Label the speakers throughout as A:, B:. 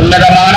A: Mega Man.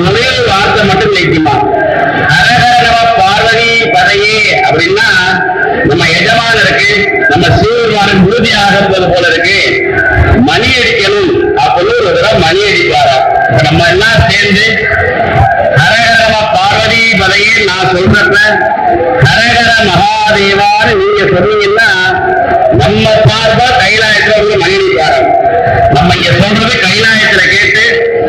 A: ஒரே ஒரு வார்த்தை மட்டும் கேட்குமா ஹரஹர பார்வதி பதையே அப்படின்னா நம்ம எஜமான இருக்கு நம்ம சிவபெருமானுக்கு உறுதி இருப்பது போல இருக்கு. மணி அடிக்கணும் அப்படின்னு ஒரு தடவை மணி அடிப்பாரா? நம்ம எல்லாம் சேர்ந்து ஹரஹர பார்வதி பதையே நான் சொல்றப்ப ஹரஹர மகாதேவான்னு நீங்க சொன்னீங்கன்னா நம்ம பார்ப்பா கைலாயத்துல வந்து மணி அடிப்பாரா? நம்ம இங்க சொல்றது கைலாயத்துல கேட்டு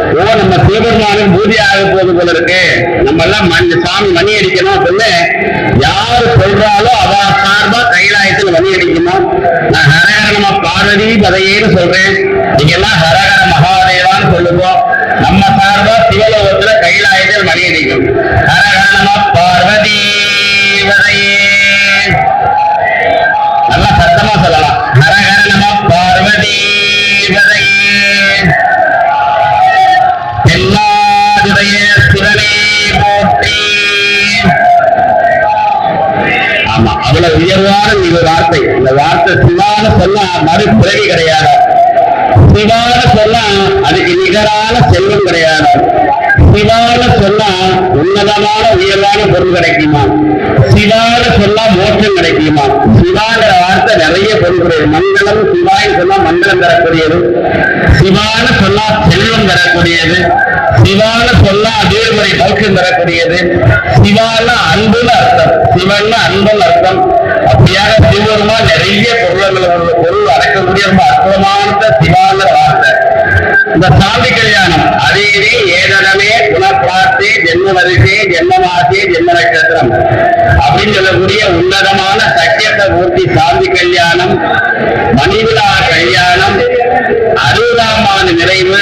A: ஓ நம்ம சிவபெருமானும் பூஜை ஆக போது போல இருக்கு. நம்ம எல்லாம் மண் சாமி மணி அடிக்கணும் சொல்லு யாரு சொல்றாலோ அவ சார்பா கைலாயத்துல மணி அடிக்கணும்? நான் ஹரஹர பார்வதி பதையேன்னு சொல்றேன். நீங்க எல்லாம் ஹரஹர மகாதேவான்னு சொல்லுவோம் நம்ம சார்பா சிவலோகத்துல கைலாயத்தில் மணி அடிக்கும் ஹரஹர நம பார்வதி பதையே. நல்லா சத்தமா சொல்லலாம். ஹரஹர உயர்வான ஒரு வார்த்தை. இந்த வார்த்தை சிவான சொன்னா மறுபிறவி கிடையாது. சிவான சொன்னா அதுக்கு நிகரான செல்வம் கிடையாது. சிவான சொன்னா உன்னதமான பொருள் கிடைக்குமா? சிவான சொன்னா மோட்சம் கிடைக்குமா? சிவாங்கிற வார்த்தை நிறைய பொருள் மங்களம் சிவாய் சொன்னா மங்களம் தரக்கூடியது. சிவான சொன்னா செல்வம் தரக்கூடியது. சிவான சொன்னா அதேமுறை மோட்சம் தரக்கூடியது. சிவான அன்புன்னு அர்த்தம். சிவன் அன்புன்னு அர்த்தம். அப்படியாக சிவருமா நிறைய பொருள்கள் பொருள் அடக்கக்கூடிய ரொம்ப அற்புதமான சிவாங்கிற வார்த்தை. இந்த சாமி கல்யாணம். அதிகிரி ஏதனமே குணப்பிரார்த்தி ஜென்ம வரிசை ஜென்மமாசி ஜென்ம நட்சத்திரம் அப்படின்னு சொல்லக்கூடிய உன்னதமான சத்தியத்தை மூர்த்தி சாந்தி கல்யாணம் மணிவிழா கல்யாணம் அறுபதாம் ஆண்டு நிறைவு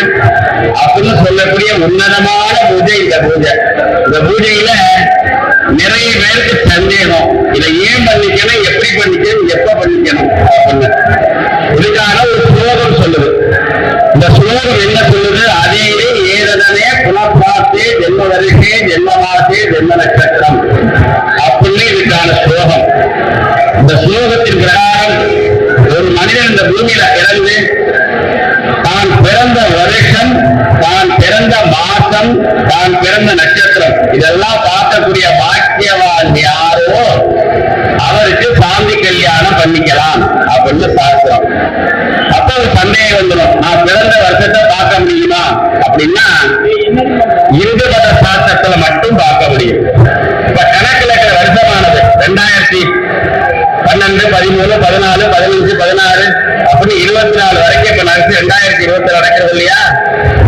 A: அப்படின்னு சொல்லக்கூடிய உன்னதமான பூஜை இந்த பூஜை. இந்த பூஜையில நிறைய பேருக்கு சந்தேகம். மனிதன் இந்த பூமியில பிறந்து தான் பிறந்த வருஷம் தான் பிறந்த மாசம் தான் பிறந்த நட்சத்திரம். இதெல்லாம் பார்க்கக்கூடிய பாக்கியவான் யாரோ அவருக்கு சாந்தி கல்யாணம் பண்ணிக்கலாம் அப்படின்னு சாஸ்திரம் அப்ப ஒரு சந்தேகம் வந்துடும். நான் பிறந்த வருஷத்தை பார்க்க முடியுமா? அப்படின்னா ரெண்டாயிரத்தி இருபத்தி நடக்கிறது இல்லையா?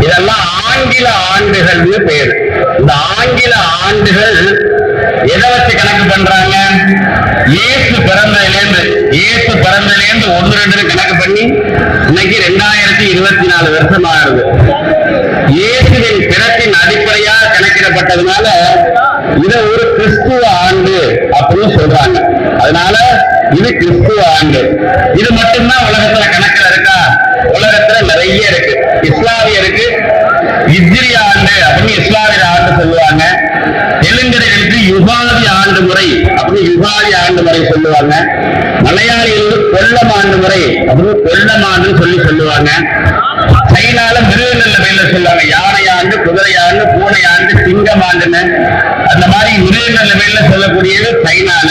A: இதெல்லாம் ஆங்கில ஆண்டுகள்னு பேர். இந்த ஆங்கில ஆண்டுகள் எதை வச்சு கணக்கு பண்றாங்க? இயேசு பிறந்ததுலேருந்து இயேசு பிறந்ததுலேருந்து ஒன்று ரெண்டு கணக்கு பண்ணி இன்னைக்கு ரெண்டாயிரத்தி இருபத்தி நாலு வருஷம் ஆகுது இயேசுவின் பிறப்பின் அடிப்படையா கணக்கிடப்பட்டதுனால இதை ஒரு கிறிஸ்துவ ஆண்டு அப்படின்னு சொல்றாங்க. அதனால இது கிறிஸ்துவ ஆண்டு. இது மட்டும்தான் உலகத்துல கணக்கில் இருக்கா? உலகத்துல நிறைய இருக்கு. இஸ்லாமியருக்கு இஜ்ரி ஆண்டு அப்படின்னு இஸ்லாமிய ஆண்டு சொல்லுவாங்க. தெலுங்கர்களுக்கு யுகாதி ஆண்டு முறை அப்படின்னு யுகாதி ஆண்டு முறை சொல்லுவாங்க. மலையாளிகளுக்கு கொல்லம் ஆண்டு முறை அப்படின்னு கொல்லம் ஆண்டுன்னு சொல்லி சொல்லுவாங்க. சைனால மிருகநல்ல மேல சொல்லுவாங்க. யானை ஆண்டு குதிரை ஆண்டு பூனை ஆண்டு சிங்கம் ஆண்டுன்னு. அந்த மாதிரி மிருகநல்ல மேல சொல்லக்கூடியது சைனால.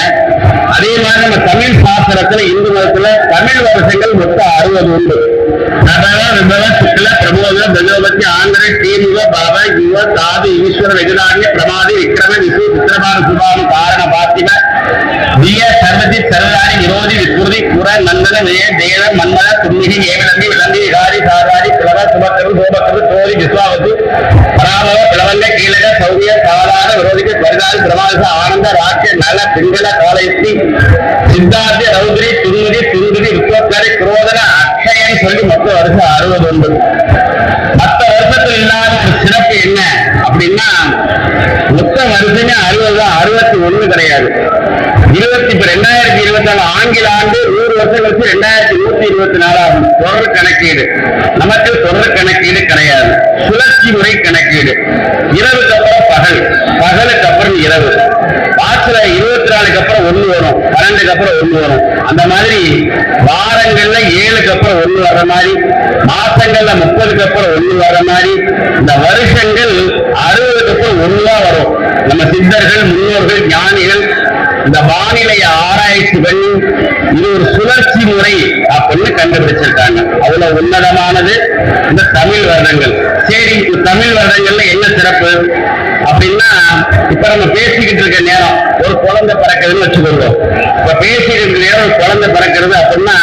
A: அதே மாதிரி நம்ம தமிழ் சாஸ்திரத்துல இந்து மதத்துல தமிழ் வருஷங்கள் மொத்தம் அறுபது உண்டு. நபவ விபவ சாது ஈஸ்வர பிரமாதி விக்ரம விசு விக்ரமான சுபாமி காரண பாத்திம விய சர்வதி சர்வாரி விரோதி விஸ்மிருதி குர நந்தன விய தேவ மன்மன துன்னிகி ஏவலந்தி விளந்தி விகாரி சாதாரி கிளவ சுபக்கரு சோபக்கரு தோரி விஸ்வாவதி பராமவ பிளவங்க கீழக சௌரிய சாதாரண விரோதிக்கு பரிதாரி பிரமாத ஆனந்த ராக்கிய நல பிங்கள காலயத்தி. சித்தார்த்த ரௌத்ரி துன்முதி துந்துதி விஸ்வக்கரை குரோதன அக்ஷயன் சொல்லி மொத்தம் வருஷம் அறுபது ஒன்பது. மற்ற இல்லாத சிறப்பு என்ன அப்படின்னா மொத்த வருஷமே அறுபது தான் அறுபத்தி ஒண்ணு கிடையாது. இருபத்தி இருபத்தி நாலு ஆங்கில ஆண்டு நூறு வருஷம் கழிச்சு ரெண்டாயிரத்தி நூத்தி இருபத்தி நாலாகும் தொடர் கணக்கீடு. நமக்கு தொடர் கணக்கீடு கிடையாது. சுழற்சி முறை கணக்கீடு. இரவுக்கு அப்புறம் பகல். பகலுக்கு அப்புறம் இரவு. ஒண்ணு வரும். பன்னெண்டுக்கு அப்புறம் ஒண்ணு வரும். அந்த மாதிரி வாரங்கள்ல ஏழுக்கு அப்புறம் ஒண்ணு வர மாதிரி மாசங்கள்ல முப்பதுக்கு அப்புறம் ஒண்ணு வர மாதிரி இந்த வருஷங்கள் அறுபதுக்கு அப்புறம் ஒண்ணுதான் வரும். நம்ம சித்தர்கள் முன்னோர்கள் ஞானிகள் இந்த வானிலை ஆராய்ச்சிகள் இது ஒரு சுழற்சி முறை அப்படின்னு கண்டுபிடிச்சிருக்காங்க. அவ்வளவு உன்னதமானது இந்த தமிழ் வருடங்கள். சரி இந்த தமிழ் வருடங்கள்ல என்ன சிறப்பு? அப்படின்னா இப்ப நம்ம பேசிக்கிட்டு இருக்க நேரம் ஒரு குழந்தை பிறக்குதுன்னு வச்சுக்கொள்வோம் இப்ப பேசிக்கிட்டு இருக்க நேரம் ஒரு குழந்தை பிறக்கிறது அப்படின்னா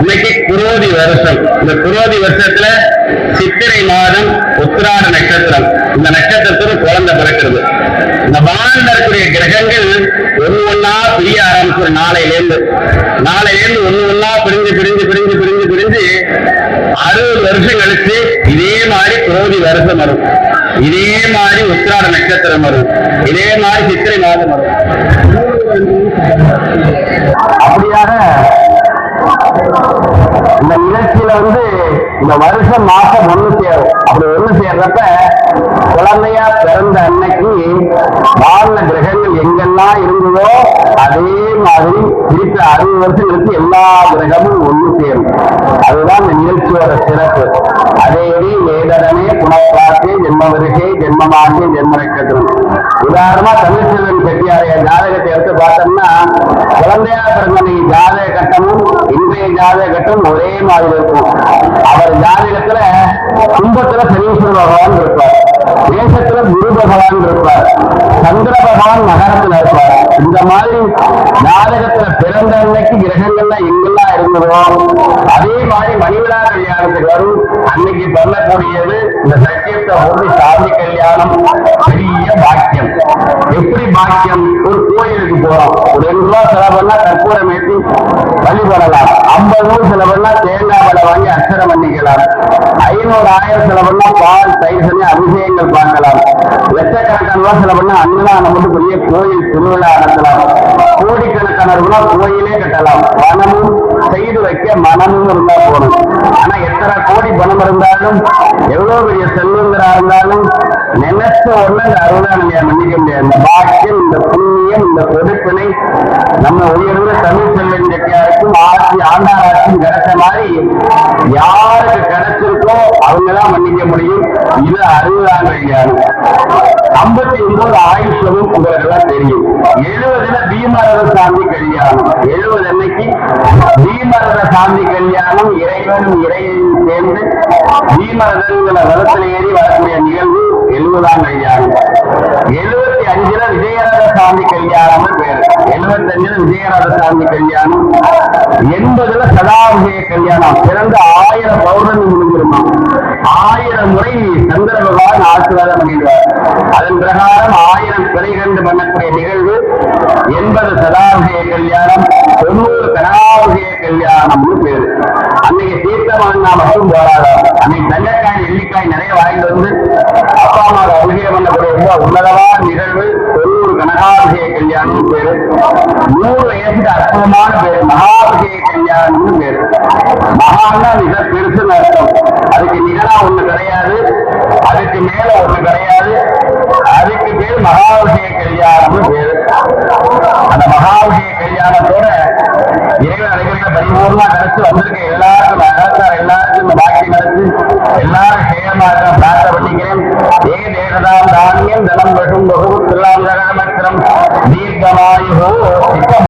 A: இன்னைக்கு குரோதி வருஷம். இந்த குரோதி வருஷத்துல சித்திரை மாதம் உத்திராட நட்சத்திரம். இந்த நட்சத்திரத்துல குழந்தை பிறக்கிறது. இந்த வானில் இருக்கக்கூடிய கிரகங்கள் ஒண்ணு ஒண்ணா பிரிய ஆரம்பிச்சு நாளையில இருந்து நாளையில இருந்து பிரிஞ்சு பிரிஞ்சு பிரிஞ்சு பிரிஞ்சு பிரிஞ்சு அறுபது வருஷம் கழிச்சு இதே மாதிரி குரோதி வருஷம் வரும். இதே மாதிரி உத்திராட நட்சத்திரம் வரும். இதே மாதிரி சித்திரை மாதம் வரும். அப்படியாக இந்த நிகழ்ச்சியில வந்து இந்த வருஷம் மாசம் ஒண்ணு சேரும். அப்படி ஒண்ணு சேர்றப்ப குழந்தையா பிறந்த அன்னைக்கு வாழ்ந்த கிரகங்கள் எங்கெல்லாம் இருந்ததோ அதே மாதிரி திருப்பி அறுபது வருஷங்களுக்கு எல்லா கிரகமும் ஒன்று சேரும். அதுதான் இந்த நிகழ்ச்சியோட சிறப்பு. அதேடி வேதனமே புனப்பாக்கே ஜென்மவருகே ஜென்மமாகே ஜென்மமாட்டு ஜென்ம நட்சத்திரம் உதாரணமா தமிழ்ச்செல்வன் செட்டியாரைய ஜாதகத்தை எடுத்து பார்த்தோம்னா குழந்தையா பிறந்தனை ஜாதக கட்டமும் இன்றைய ஜாதக கட்டம் ஒரே மாதிரி இருக்கும். அவர் ஜாதகத்துல கும்பத்துல சனீஸ்வர பகவான் இருப்பார். தேசத்துல குரு பகவான் இருப்பார். சந்திர பகவான் நகரத்துல இருப்பார். இந்த மாதிரி ஜாதகத்துல பிறந்த அன்னைக்கு கிரகங்கள்லாம் எங்கெல்லாம் இருந்ததோ அதே மாதிரி மணிவிழா கல்யாணத்துக்கு வரும். அன்னைக்கு பண்ணக்கூடியது இந்த சத்தியத்தை ஒரு சாமி கல்யாணம். பெரிய பாக்கியம். எப்படி பாக்கியம்? ஒரு கோயிலுக்கு போறோம். ஒரு ரெண்டு ரூபா செலவுன்னா கற்பூரம் ஏற்றி வழிபடலாம் ஐம்பது ரூபா செலவு தேங்காய் வடை வாங்கி அர்ச்சனை பண்ணிக்கலாம். ஐநூறு ஆயிரம் செலவு பால் தயிர் சொல்லி அபிஷேகங்கள் பார்க்கலாம். லட்சக்கணக்கான ரூபா செலவு பண்ணா அன்னதானம் மட்டும் பெரிய கோயில் திருவிழா நடத்தலாம். கோடிக்கணக்கான ரூபா கோயிலே கட்டலாம். பணமும் செய்து வைக்க மனமும் இருந்தா போதும். ஆனா எத்தனை கோடி பணம் இருந்தாலும் எவ்வளவு பெரிய செல்வந்தரா இருந்தாலும் நினைச்ச உடனே இந்த அருளானந்தைய மன்னிக்க முடியாது. இந்த பாக்கியம் இந்த புண்ணியம் இந்த பொறுப்பினை நம்ம உயர்ந்த தமிழ் செல்வன் செட்டியாருக்கும் ஆட்சி ஆண்டாராட்சியும் கிடைச்ச மாதிரி யாருக்கு கிடைச்சிருக்கோ அவங்க தான் மன்னிக்க முடியும். இது அறுபதாம் ஐம்பத்தி ஒன்பது ஆயுஷமும் உங்களுக்கு எல்லாம் தெரியும். எழுபதுல பீமரத சாந்தி கல்யாணம். எழுபது அன்னைக்கு பீமரத சாந்தி கல்யாணம் இறைவனும் இறையையும் சேர்ந்து பீமரதங்கிற ரதத்தில் ஏறி வரக்கூடிய நிகழ்வு எழுபதாம் கல்யாணம். எழுபத்தி அஞ்சுல விஜயரத சாமி கல்யாணம் பேரு. எழுபத்தி அஞ்சுல விஜயரத சாமி கல்யாணம். எண்பதுல சதாபிஷேக கல்யாணம். பிறந்த ஆயிரம் பௌர்ணமி முடிஞ்சிருமா? ஆயிரம் முறை சந்திர பகவான் ஆசீர்வாதம் பண்ணிடுவார். அதன் பிரகாரம் ஆயிரம் பிறை கண்டு பண்ணக்கூடிய நிகழ்வு எண்பது சதாபிஷேக கல்யாணம் தொண்ணூறு கனகாபிஷேக கல்யாணம்னு பேரு. அன்னைக்கு தீர்த்தமானா மட்டும் போராடும் அன்னைக்கு தங்கக்காய் நெல்லிக்காய் நிறைய வாங்கிட்டு வந்து அப்பா அம்மாவோட அபிஷேகம் பண்ணக்கூடிய ரொம்ப உன்னதமான நிகழ்வு கனகாபிஷேக கல்யாணம் பேரு. நூறு வயசுக்கு அற்புதமான பேரு. மகாபிஷேக கல்யாணம்னு பேரு. மகான்னா மிக பெருசுன்னு அர்த்தம். அதுக்கு நிகழா ஒண்ணு கிடையாது. அதுக்கு மேல ஒண்ணு கிடையாது. அதுக்கு பேர் மகாபிஷேக கல்யாணம்னு பேரு. அந்த மகாபிஷேக கல்யாணத்தோட இறைவன் அனைவருக்கும் பரிபூர்ணமா கிடைச்சு வந்திருக்க எல்லாருக்கும் நகரத்தார் எல்லாருக்கும் இந்த பாக்கியம் நடத்தி எல்லாரும் சேகமாக பிரார்த்தனை ధాన్యం జలం వృషం బహుపుత్రులాం జగన్మత్రం దీర్ఘమాయు